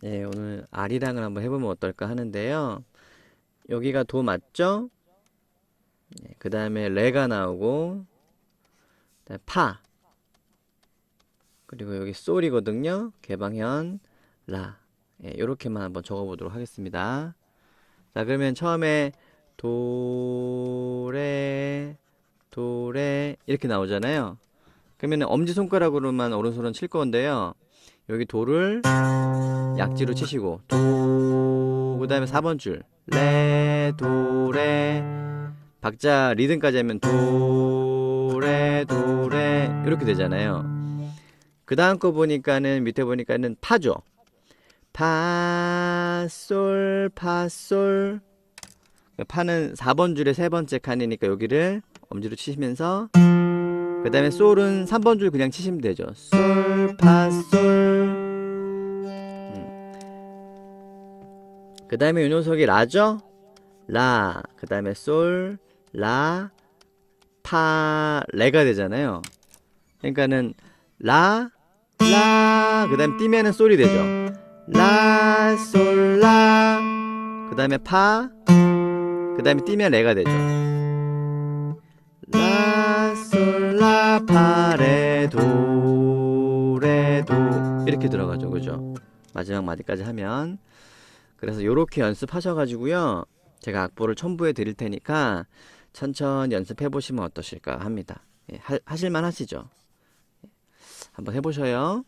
네, 오늘 아리랑을 한번 해보면 어떨까 하는데요. 여기가 도 맞죠? 네, 그 다음에 레가 나오고, 그다음에 파. 그리고 여기 솔이거든요. 개방현, 라. 예, 요렇게만 한번 적어보도록 하겠습니다. 자, 그러면 처음에 도, 레, 도, 레, 이렇게 나오잖아요. 그러면 엄지손가락으로만 오른손은 칠 건데요. 여기 도를 약지로 치시고 도 그다음에 4번 줄 레, 도, 레 박자 리듬까지 하면 도, 레, 도, 레 이렇게 되잖아요. 그 다음 거 보니까는 밑에 보니까는 파죠. 파, 솔, 파, 솔 파는 4번 줄의 세 번째 칸이니까 여기를 엄지로 치시면서 그 다음에 솔은 3번 줄 그냥 치시면 되죠. 솔, 파, 솔. 그 다음에 요 녀석이 라죠? 라. 그 다음에 솔, 라, 파, 레가 되잖아요. 그러니까는 라, 라. 그 다음에 띄면은 솔이 되죠. 라, 솔, 라. 그 다음에 파. 그 다음에 띄면 레가 되죠. 파, 레, 도, 레, 도. 이렇게 들어가죠. 그죠? 마지막 마디까지 하면. 그래서 요렇게 연습하셔 가지고요. 제가 악보를 첨부해 드릴 테니까 천천히 연습해 보시면 어떠실까 합니다. 예, 하, 하실만 하시죠? 예, 한번 해보셔요.